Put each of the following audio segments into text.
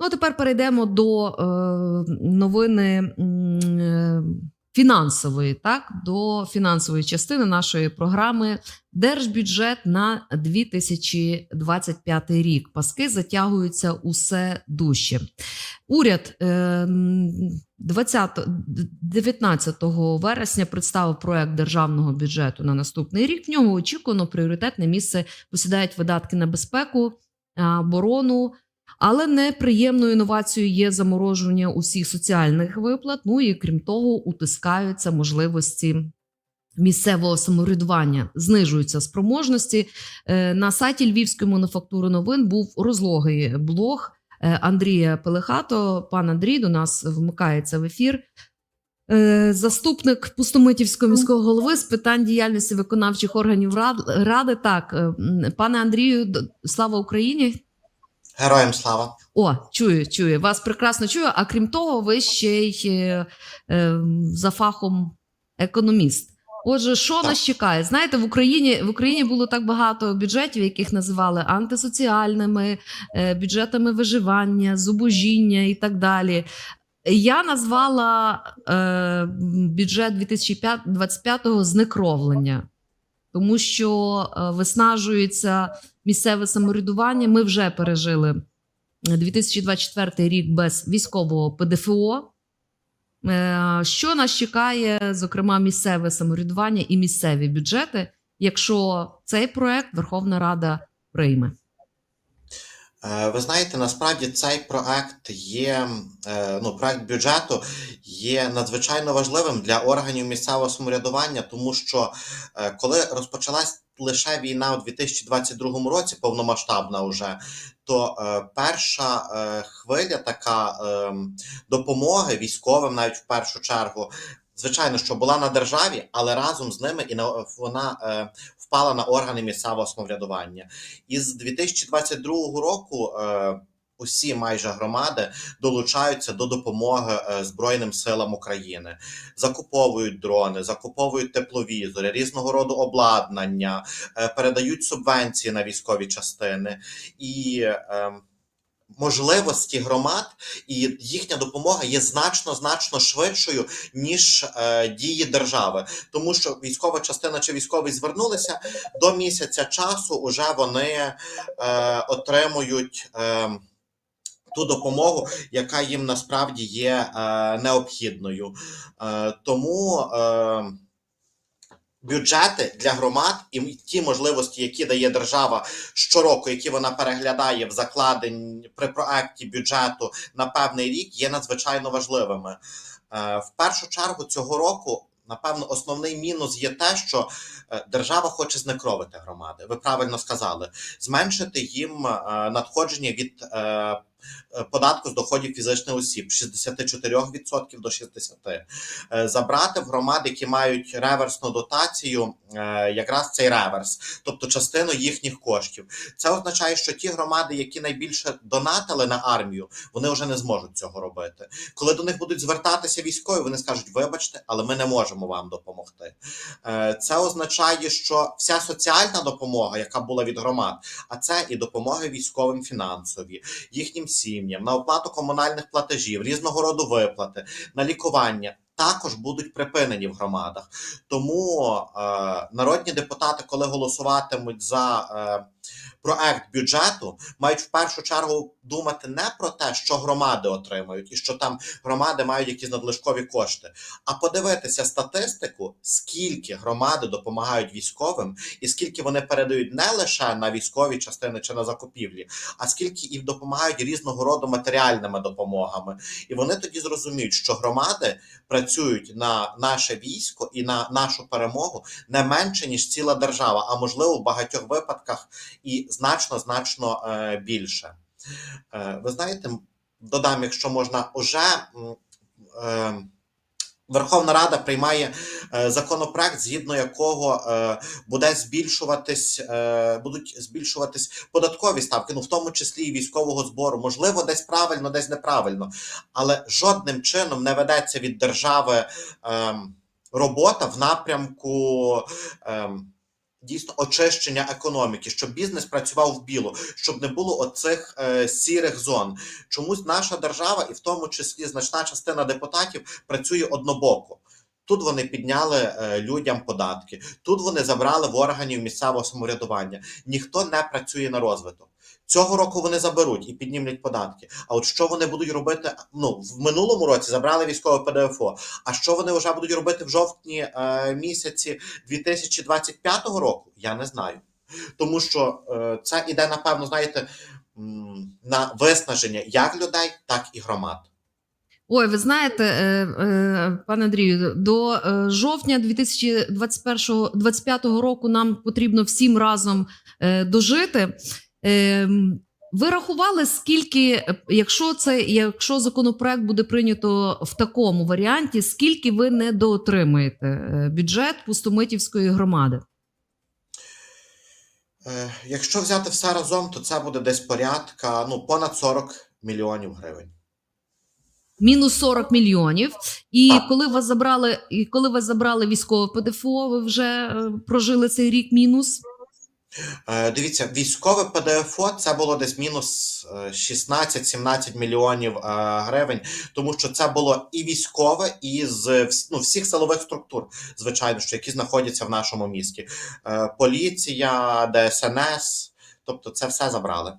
Ну а тепер перейдемо до е, новини е, фінансової, так, до фінансової частини нашої програми Держбюджет на 2025 рік. Паски затягуються усе дужче. Уряд е, м, 20, 19 вересня представив проект державного бюджету на наступний рік. В нього очікувано пріоритетне місце посідають видатки на безпеку, оборону. Але неприємною інновацією є заморожування усіх соціальних виплат. Ну і крім того, утискаються можливості місцевого самоврядування, знижуються спроможності. Е, На сайті Львівської мануфактури новин був розлогий блог е, Андрія Пелехато. Пан Андрій до нас вмикається в ефір. Е, Заступник Пустомитівського міського голови з питань діяльності виконавчих органів ради. Так, е, пане Андрію, слава Україні! Героям слава. О, чую, чую. Вас прекрасно чую. А крім того, ви ще й е, е, за фахом економіст. Отже, що Так. нас чекає? Знаєте, в Україні в Україні було так багато бюджетів, яких називали антисоціальними, е, бюджетами виживання, зубожіння і так далі. Я назвала е, бюджет 2025 знекровлення, тому що е, виснажується місцеве самоврядування. Ми вже пережили 2024 рік без військового ПДФО. Е, Що нас чекає, зокрема, місцеве самоврядування і місцеві бюджети, якщо цей проект Верховна Рада прийме? Е, Ви знаєте, насправді цей проект є, е, ну, проект бюджету є надзвичайно важливим для органів місцевого самоврядування, тому що е, коли розпочалась лише війна у 2022 році, повномасштабна вже, то перша хвиля така е, допомоги військовим, навіть в першу чергу, звичайно, що була на державі, але разом з ними і на вона е, впала на органи місцевого самоврядування. І з 2022 року е, усі майже громади долучаються до допомоги е, Збройним силам України, закуповують дрони, закуповують тепловізори, різного роду обладнання, е, передають субвенції на військові частини і. Можливості громад і їхня допомога є значно значно швидшою ніж е, дії держави, тому що військова частина чи військовий звернулися до місяця часу. Уже вони е, отримують е, ту допомогу, яка їм насправді є е, необхідною. Е, тому е, бюджети для громад і ті можливості, які дає держава щороку, які вона переглядає в закладень при проекті бюджету на певний рік, є надзвичайно важливими. Е, В першу чергу цього року. Напевно, основний мінус є те, що е, держава хоче знекровити громади. Ви правильно сказали, зменшити їм е, надходження від податку з доходів фізичних осіб 64% до 60%. Е, Забрати в громади, які мають реверсну дотацію, е, якраз цей реверс, тобто частину їхніх коштів. Це означає, що ті громади, які найбільше донатили на армію, вони вже не зможуть цього робити. Коли до них будуть звертатися військові, вони скажуть: вибачте, але ми не можемо вам допомогти. Е, Це означає, що вся соціальна допомога, яка була від громад, а це і допомоги військовим фінансові, їхнім сім'ям, на оплату комунальних платежів, різного роду виплати, на лікування. Також будуть припинені в громадах, тому е, народні депутати, коли голосуватимуть за е, проект бюджету, мають в першу чергу думати не про те, що громади отримають, і що там громади мають якісь надлишкові кошти, а подивитися статистику, скільки громади допомагають військовим, і скільки вони передають не лише на військові частини чи на закупівлі, а скільки їм допомагають різного роду матеріальними допомогами. І вони тоді зрозуміють, що громади працюють на наше військо і на нашу перемогу не менше ніж ціла держава, а можливо в багатьох випадках і значно значно е, більше. Е, ви знаєте, додам, якщо можна, уже. Е, Верховна Рада приймає законопроект, згідно якого буде збільшуватись, будуть збільшуватись податкові ставки, ну в тому числі і військового збору. Можливо, десь правильно, десь неправильно, але жодним чином не ведеться від держави е, робота в напрямку. Дійсно очищення економіки, щоб бізнес працював в білу, щоб не було оцих е, сірих зон. Чомусь наша держава, і в тому числі значна частина депутатів, працює однобоко. Тут вони підняли е, людям податки, тут вони забрали в органів місцевого самоврядування. Ніхто не працює на розвиток. Цього року вони заберуть і піднімлять податки. А от що вони будуть робити? Ну в минулому році забрали військове ПДФО. А що вони вже будуть робити в жовтні е, місяці 2025 року? Я не знаю. Тому що е, це іде, напевно, знаєте, на виснаження як людей, так і громад. Ой, ви знаєте, е, е, пане Андрію, до е, жовтня 2025 року нам потрібно всім разом дожити. Е, Ви рахували, скільки, якщо це якщо законопроект буде прийнято в такому варіанті, скільки ви недоотримаєте е, бюджет Пустомитівської громади? Е, якщо взяти все разом, то це буде десь порядка ну, понад 40 мільйонів гривень. Мінус 40 мільйонів. І Так. коли вас забрали, і коли вас забрали військове ПДФО, ви вже е, прожили цей рік мінус. Е, Дивіться, військове ПДФО це було десь мінус е, 16-17 мільйонів е, гривень, тому що це було і військове, і з ну, всіх силових структур, звичайно, що які знаходяться в нашому місті. Е, Поліція, ДСНС, тобто це все забрали.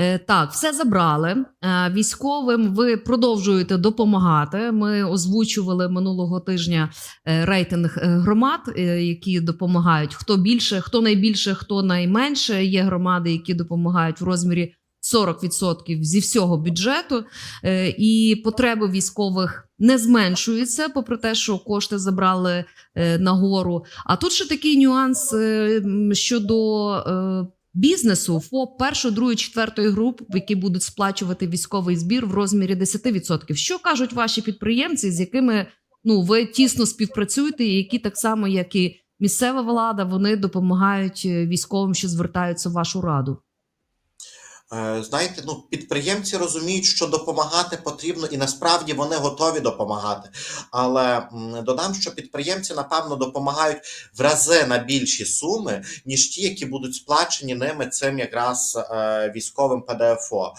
Е, Так, все забрали. Е, Військовим ви продовжуєте допомагати. Ми озвучували минулого тижня е, рейтинг громад, які допомагають. Хто більше, хто найбільше, хто найменше. Є громади, які допомагають в розмірі 40% зі всього бюджету, і потреби військових не зменшуються, попри те, що кошти забрали нагору. А тут ще такий нюанс щодо. Бізнесу ФОП першої, другої, четвертої груп, які будуть сплачувати військовий збір в розмірі 10%. Що кажуть ваші підприємці, з якими ну ви тісно співпрацюєте, і які так само, як і місцева влада, вони допомагають е, військовим, що звертаються в вашу раду? Е, Знаєте, ну підприємці розуміють, що допомагати потрібно, і насправді вони готові допомагати. Але додам, що підприємці, напевно, допомагають в рази на більші суми, ніж ті, які будуть сплачені ними цим якраз е, військовим ПДФО.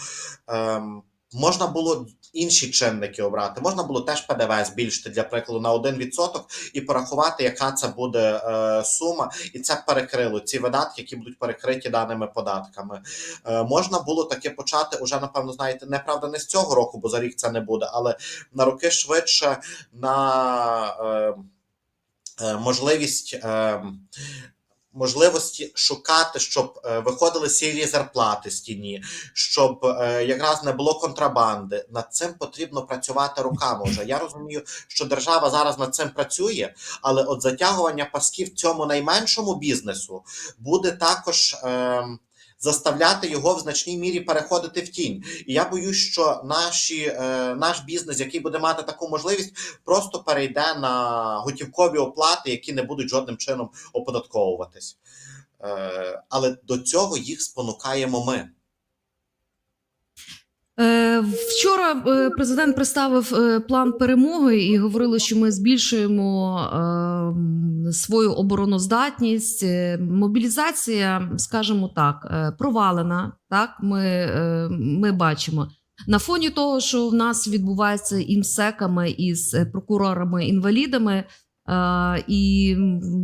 Ем, Можна було інші чинники обрати. Можна було теж ПДВ збільшити для прикладу на 1% і порахувати, яка це буде е, сума, і це перекрило ці видатки, які будуть перекриті даними податками. Е, можна було таке почати уже, напевно, знаєте, неправда, не з цього року, бо за рік це не буде, але на роки швидше на е, е, можливість. Е, Можливості шукати, щоб е, виходили сірі зарплати з тіні, щоб е, якраз не було контрабанди. Над цим потрібно працювати руками. Вже я розумію, що держава зараз над цим працює, але от затягування пасків цьому найменшому бізнесу буде також е, заставляти його в значній мірі переходити в тінь. І я боюсь, що наші, е, наш бізнес, який буде мати таку можливість, просто перейде на готівкові оплати, які не будуть жодним чином оподатковуватись. Е, але до цього їх спонукаємо ми. Е, Вчора е, президент представив е, план перемоги і говорили, що ми збільшуємо е, свою обороноздатність. Мобілізація, скажімо так, провалена. Так, ми, ми бачимо. На фоні того, що в нас відбувається імсеками із прокурорами-інвалідами, і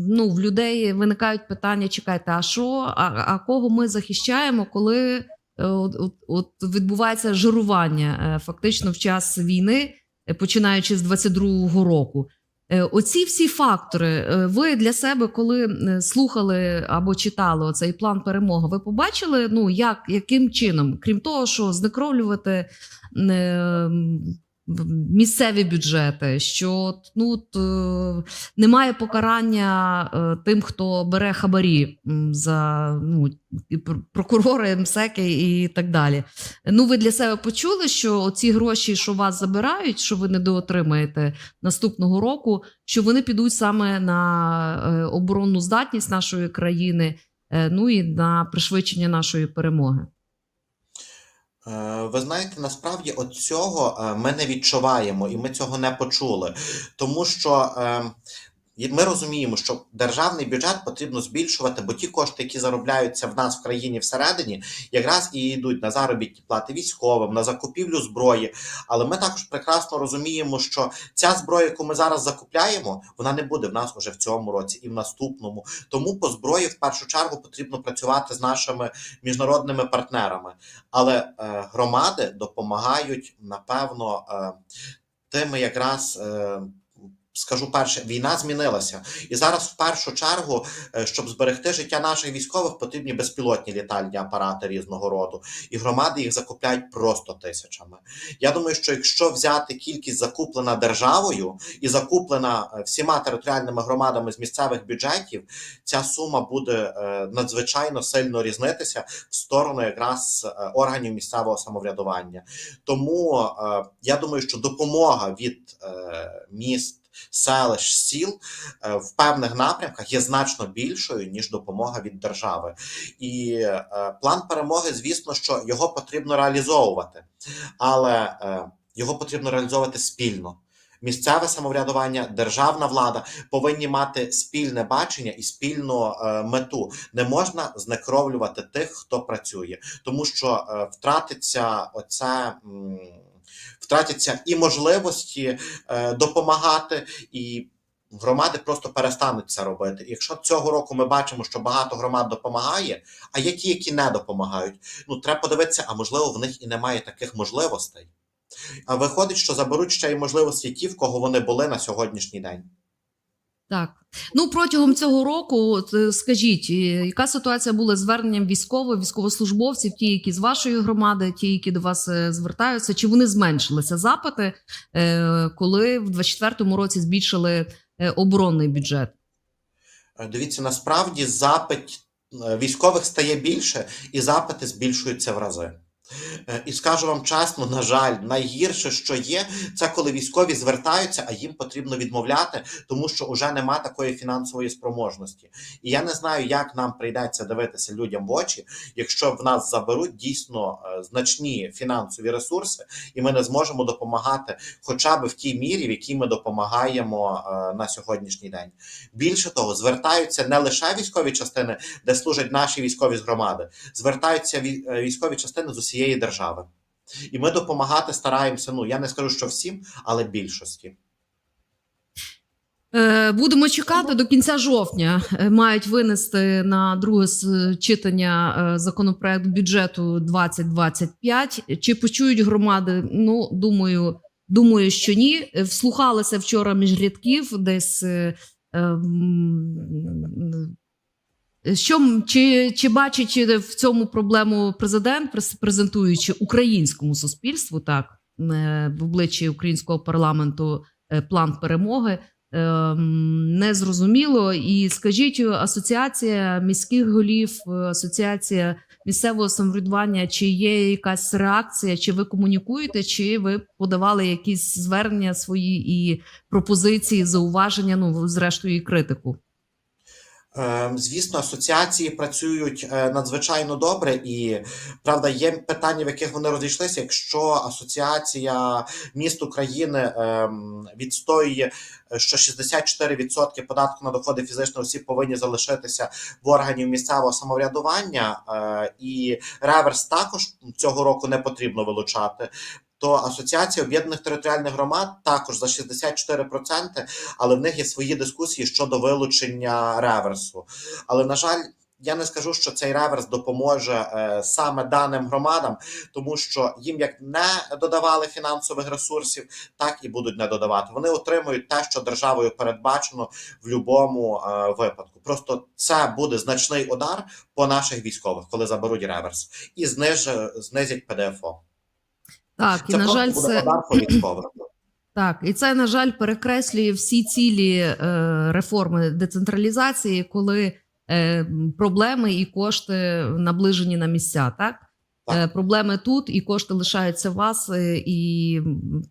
ну, в людей виникають питання: чекайте, а що, а, а кого ми захищаємо, коли от, от, от відбувається жирування е, фактично в час війни, е, починаючи з 22-го року. Е, Оці всі фактори, е, ви для себе, коли е, слухали або читали оцей план перемоги, ви побачили, ну як яким чином, крім того, що знекровлювати е, місцеві бюджети, що ну, от, е, немає покарання е, тим, хто бере хабарі за ну, прокурори, МСЕКи і так далі. Ну, ви для себе почули, що ці гроші, що вас забирають, що ви недоотримаєте наступного року, що вони підуть саме на е, оборонну здатність нашої країни, ну і на пришвидшення нашої перемоги. Е, Ви знаєте, насправді от цього е, ми не відчуваємо, і ми цього не почули. Тому що е, ми розуміємо, що державний бюджет потрібно збільшувати, бо ті кошти, які заробляються в нас в країні всередині, якраз і йдуть на заробітні плати військовим, на закупівлю зброї. Але ми також прекрасно розуміємо, що ця зброя, яку ми зараз закупляємо, вона не буде в нас уже в цьому році і в наступному. Тому по зброї в першу чергу потрібно працювати з нашими міжнародними партнерами. Але е, громади допомагають, напевно, е, тими якраз. Е, Скажу перше, війна змінилася, і зараз в першу чергу, е, щоб зберегти життя наших військових, потрібні безпілотні літальні апарати різного роду, і громади їх закупляють просто тисячами. Я думаю, що якщо взяти кількість закуплена державою і закуплена е, всіма територіальними громадами з місцевих бюджетів, ця сума буде е, надзвичайно сильно різнитися в сторону якраз органів місцевого самоврядування. Тому я думаю, що допомога від міст. Селищ, сіл е, в певних напрямках є значно більшою ніж допомога від держави, і е, план перемоги, звісно, що його потрібно реалізовувати, але е, його потрібно реалізовувати спільно. Місцеве самоврядування, державна влада повинні мати спільне бачення і спільну е, мету. Не можна знекровлювати тих, хто працює, тому що е, втратиться оце. м, Втратяться і можливості е, допомагати, і громади просто перестануть це робити. Якщо цього року ми бачимо, що багато громад допомагає, а є ті, які не допомагають, ну треба подивитися, а можливо в них і немає таких можливостей. А виходить, що заберуть ще й можливості ті, в кого вони були на сьогоднішній день. Так. Ну протягом цього року, е, скажіть, е, яка ситуація була з зверненням військових, військовослужбовців, ті, які з вашої громади, ті, які до вас е, звертаються, чи вони зменшилися запити, коли в 24-му році збільшили оборонний бюджет? Дивіться, насправді запит військових стає більше, і запити збільшуються в рази. Е, І скажу вам чесно, на жаль, найгірше, що є, це коли військові звертаються, а їм потрібно відмовляти, тому що вже нема такої фінансової спроможності. І я не знаю, як нам прийдеться дивитися людям в очі, якщо в нас заберуть дійсно е, значні фінансові ресурси, і ми не зможемо допомагати, хоча б в тій мірі, в якій ми допомагаємо е, на сьогоднішній день. Більше того, звертаються не лише військові частини, де служать наші військові з громади, звертаються військові частини з усієї держави. І ми допомагати стараємося. Ну я не скажу, що всім, але більшості. Е, Будемо чекати до кінця жовтня. Е, Мають винести на друге читання е, законопроект бюджету 2025. Чи почують громади? Ну думаю, думаю, що ні. Вслухалися вчора між рядків, десь. Е, Що чи, чи бачить в цьому проблему президент, презентуючи українському суспільству, так е, в обличчі українського парламенту е, план перемоги? Ем, не зрозуміло. І скажіть, асоціація міських голів, е, асоціація місцевого самоврядування, чи є якась реакція, чи ви комунікуєте, чи ви подавали якісь звернення свої і пропозиції, зауваження, ну зрештою, і критику? Е, Звісно, асоціації працюють е, надзвичайно добре, і правда, є питання, в яких вони розійшлися. Якщо асоціація міст України ем, відстоює, е, що 64% податку на доходи фізичних осіб повинні залишитися в органів місцевого самоврядування, е, і реверс також цього року не потрібно вилучати. То Асоціація об'єднаних територіальних громад також за 64%, але в них є свої дискусії щодо вилучення реверсу. Але на жаль, я не скажу, що цей реверс допоможе е, саме даним громадам, тому що їм як не додавали фінансових ресурсів, так і будуть не додавати. Вони отримують те, що державою передбачено в будь-якому е, випадку. Просто це буде значний удар по наших військових, коли заберуть реверс, і зниж, знизять ПДФО. Так, і на жаль, буде це. Так, і це, на жаль, перекреслює всі цілі е, реформи децентралізації, коли е, проблеми і кошти наближені на місця. Так? Так. Е, проблеми тут, і кошти лишаються у вас. е, і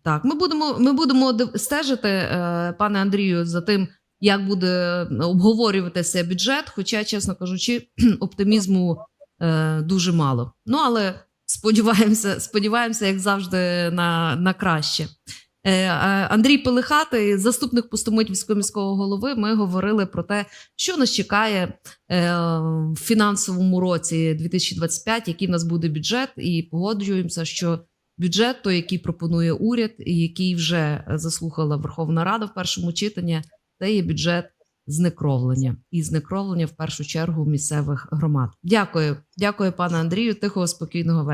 так, ми будемо, ми будемо стежити, е, пане Андрію, за тим, як буде обговорюватися бюджет. Хоча, чесно кажучи, оптимізму е, дуже мало. Ну але сподіваємося, сподіваємося, як завжди, на, на краще. Е, е, Андрій Пелихатий, заступник Пустомитівського міського голови, ми говорили про те, що нас чекає е, в фінансовому році 2025, який в нас буде бюджет, і погоджуємося, що бюджет, той, який пропонує уряд, і який вже заслухала Верховна Рада в першому читанні, це є бюджет знекровлення і знекровлення в першу чергу місцевих громад. Дякую, дякую, пане Андрію. Тихого спокійного вечора.